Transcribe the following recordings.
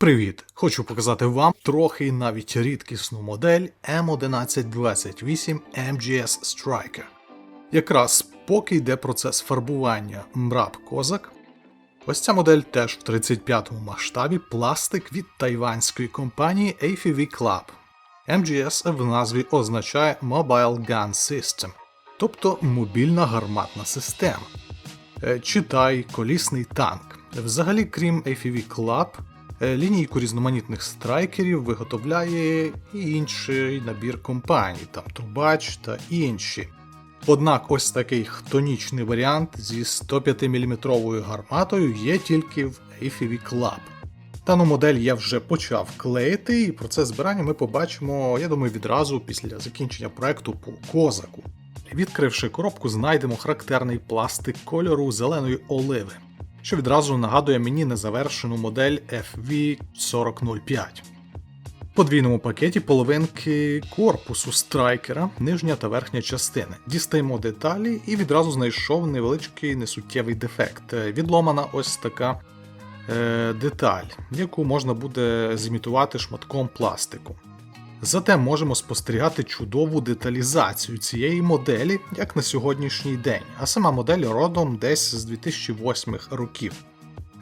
Привіт! Хочу показати вам трохи навіть рідкісну модель M1128 MGS Striker. Якраз поки йде процес фарбування мраб Козак. Ось ця модель теж в 35-му масштабі пластик від тайванської компанії AFV Club. MGS в назві означає Mobile Gun System, тобто мобільна гарматна система. Е, Читай колісний танк. Взагалі, крім AFV Club, лінійку різноманітних страйкерів виготовляє і інший набір компаній, там Трубач та інші. Однак ось такий хтонічний варіант зі 105 мм гарматою є тільки в AFV Club. Дану модель я вже почав клеїти, і процес збирання ми побачимо, я думаю, відразу після закінчення проекту по козаку. Відкривши коробку, знайдемо характерний пластик кольору зеленої оливи, що відразу нагадує мені незавершену модель FV4005. В подвійному пакеті половинки корпусу страйкера, нижня та верхня частини. Дістаємо деталі і відразу знайшов невеличкий несуттєвий дефект. Е, Відломана ось така е, деталь, яку можна буде зімітувати шматком пластику. Зате можемо спостерігати чудову деталізацію цієї моделі, як на сьогоднішній день, а сама модель родом десь з 2008 років.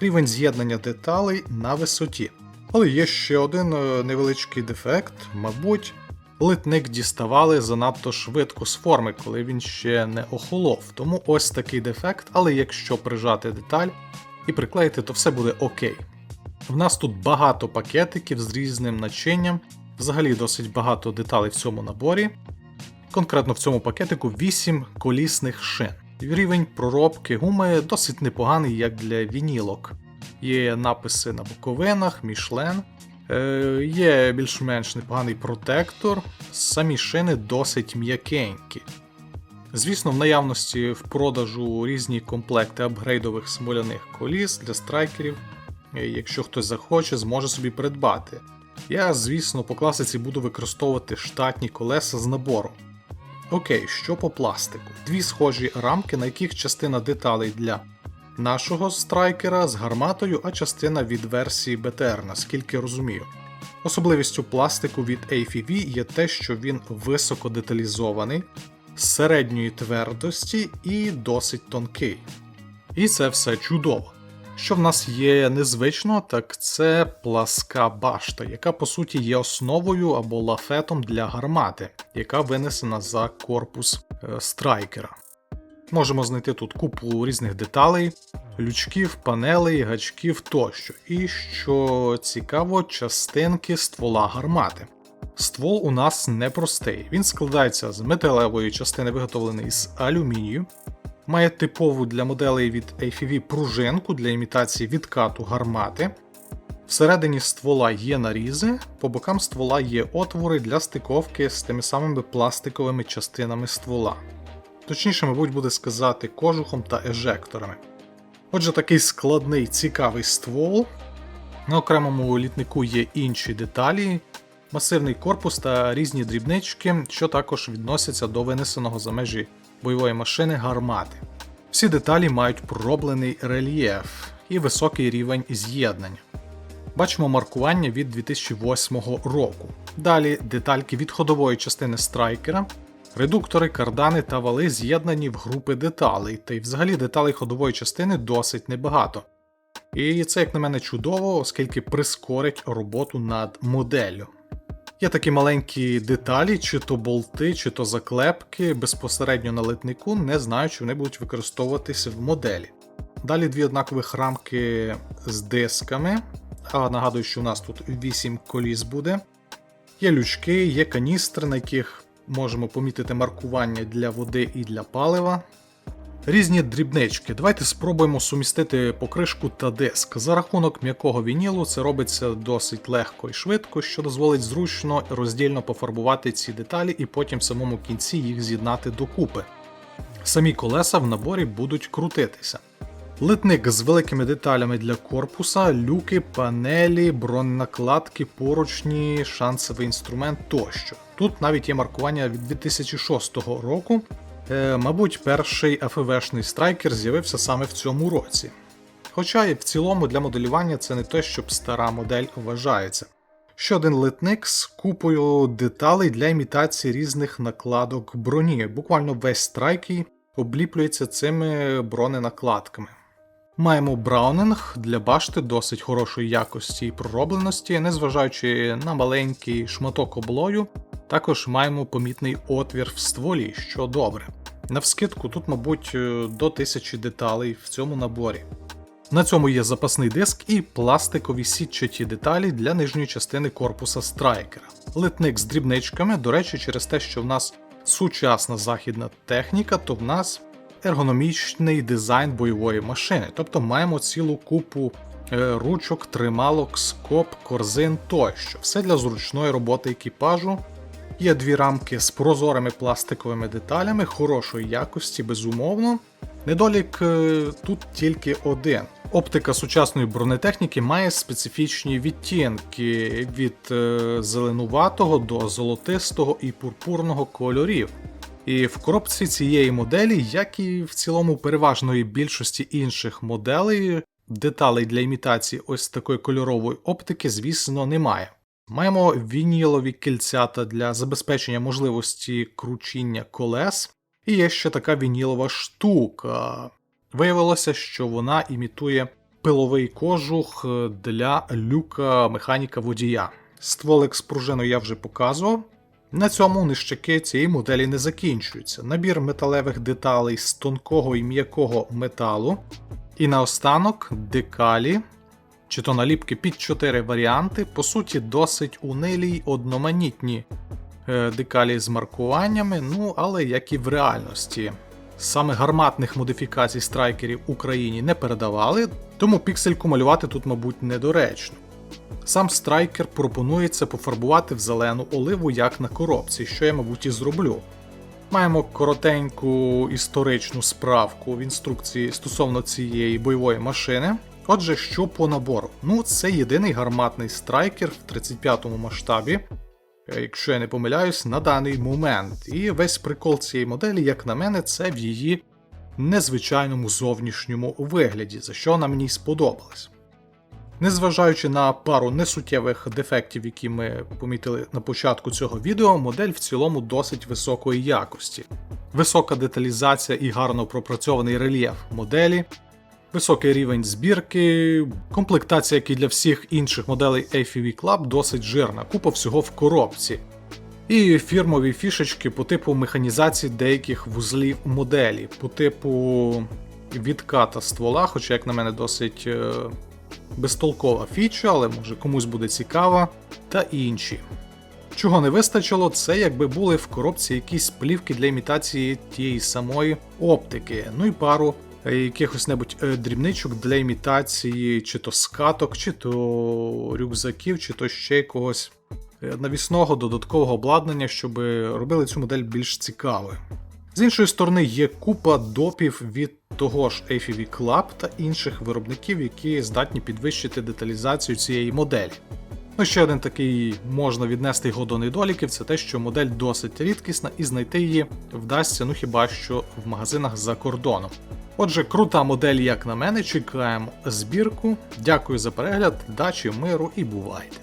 Рівень з'єднання деталей на висоті. Але є ще один е, невеличкий дефект, мабуть, литник діставали занадто швидко з форми, коли він ще не охолов. Тому ось такий дефект, але якщо прижати деталь і приклеїти, то все буде окей. В нас тут багато пакетиків з різним начинням, взагалі досить багато деталей в цьому наборі. Конкретно в цьому пакетику 8 колісних шин. Рівень проробки гуми досить непоганий, як для вінілок. Є написи на боковинах, Мішлен. Е, є більш-менш непоганий протектор, самі шини досить м'якенькі. Звісно, в наявності в продажу різні комплекти апгрейдових смоляних коліс для страйкерів. Е, Якщо хтось захоче, зможе собі придбати. Я, звісно, по класиці буду використовувати штатні колеса з набору. Окей, що по пластику? Дві схожі рамки, на яких частина деталей для нашого страйкера з гарматою, а частина від версії BTR, наскільки розумію. Особливістю пластику від AFV є те, що він високо деталізований, середньої твердості і досить тонкий. І це все чудово. Що в нас є незвично, так це пласка башта, яка по суті є основою або лафетом для гармати, яка винесена за корпус е, страйкера. Можемо знайти тут купу різних деталей, лючків, панелей, гачків тощо. І що цікаво, частинки ствола гармати. Ствол у нас непростий. Він складається з металевої частини, виготовленої з алюмінію, має типову для моделей від AFV пружинку для імітації відкату гармати. Всередині ствола є нарізи, по бокам ствола є отвори для стиковки з тими самими пластиковими частинами ствола. Точніше, мабуть, буде сказати кожухом та ежекторами. Отже, такий складний цікавий ствол. На окремому літнику є інші деталі, масивний корпус та різні дрібнички, що також відносяться до винесеного за межі бойової машини гармати. Всі деталі мають пророблений рельєф і високий рівень з'єднання. Бачимо маркування від 2008 року. Далі детальки від ходової частини страйкера, редуктори, кардани та вали з'єднані в групи деталей, та й взагалі деталей ходової частини досить небагато. І це, як на мене, чудово, оскільки прискорить роботу над моделлю. Є такі маленькі деталі, чи то болти, чи то заклепки безпосередньо на литнику, не знаю, чи вони будуть використовуватися в моделі. Далі дві однакових рамки з дисками. А нагадую, що у нас тут 8 коліс буде. Є лючки, є каністри, на яких можемо помітити маркування для води і для палива. Різні дрібнички. Давайте спробуємо сумістити покришку та диск. За рахунок м'якого вінілу це робиться досить легко і швидко, що дозволить зручно роздільно пофарбувати ці деталі і потім в самому кінці їх з'єднати докупи. Самі колеса в наборі будуть крутитися. Литник з великими деталями для корпуса, люки, панелі, броненакладки, поручні, шансовий інструмент тощо. Тут навіть є маркування від 2006 року. Е, мабуть, перший АФВшний страйкер з'явився саме в цьому році. Хоча і в цілому для моделювання це не те, щоб стара модель вважається. Ще один литник з купою деталей для імітації різних накладок броні. Буквально весь страйкій обліплюється цими броненакладками. Маємо браунинг для башти досить хорошої якості і проробленості, незважаючи на маленький шматок облою, також маємо помітний отвір в стволі, що добре. Навскидку тут, мабуть, е, до 1000 деталей в цьому наборі. На цьому є запасний диск і пластикові сітчаті деталі для нижньої частини корпуса страйкера. Литник з дрібничками, до речі, через те, що в нас сучасна західна техніка, то в нас ергономічний дизайн бойової машини. Тобто маємо цілу купу е, ручок, трималок, скоп, корзин тощо. Все для зручної роботи екіпажу. Є дві рамки з прозорими пластиковими деталями, хорошої якості, безумовно. Недолік е, тут тільки один. Оптика сучасної бронетехніки має специфічні відтінки від е, зеленуватого до золотистого і пурпурного кольорів. І в коробці цієї моделі, як і в цілому переважної більшості інших моделей, деталей для імітації ось такої кольорової оптики, звісно, немає. Маємо вінілові кільцята для забезпечення можливості кручіння колес, і є ще така вінілова штука. Виявилося, що вона імітує пиловий кожух для люка механіка водія. Стволик з пружиною я вже показував. На цьому нищаки цієї моделі не закінчуються. Набір металевих деталей з тонкого і м'якого металу. І наостанок декалі, чи то наліпки під 4 варіанти, по суті, досить унилі й одноманітні е, декалі з маркуваннями, ну але як і в реальності. Саме гарматних модифікацій страйкерів Україні не передавали, тому піксельку малювати тут, мабуть, недоречно. Сам страйкер пропонується пофарбувати в зелену оливу, як на коробці, що я, мабуть, і зроблю. Маємо коротеньку історичну справку в інструкції стосовно цієї бойової машини. Отже, що по набору? Ну, це єдиний гарматний страйкер в 35-му масштабі, е, якщо я не помиляюсь, на даний момент. І весь прикол цієї моделі, як на мене, це в її незвичайному зовнішньому вигляді, за що вона мені сподобалась. Незважаючи на пару несуттєвих дефектів, які ми помітили на початку цього відео, модель в цілому досить високої якості. Висока деталізація і гарно пропрацьований рельєф моделі, високий рівень збірки, комплектація, як і для всіх інших моделей AFV Club, досить жирна, купа всього в коробці. І фірмові фішечки по типу механізації деяких вузлів моделі, по типу відката ствола, хоча, як на мене, досить е, безтолкова фіча, але може комусь буде цікава, та інші. Чого не вистачило, це якби були в коробці якісь плівки для імітації тієї самої оптики, ну і пару якихось небудь е, дрібничок для імітації чи то скаток, чи то рюкзаків, чи то ще якогось е, навісного додаткового обладнання, щоб робили цю модель більш цікавою. З іншої сторони, є купа допів від того ж FPV Club та інших виробників, які здатні підвищити деталізацію цієї моделі. Ну, ще один такий можна віднести його до недоліків, це те, що модель досить рідкісна і знайти її вдасться, ну хіба що в магазинах за кордоном. Отже, крута модель, як на мене, чекаємо збірку. Дякую за перегляд, дачі, миру і бувайте!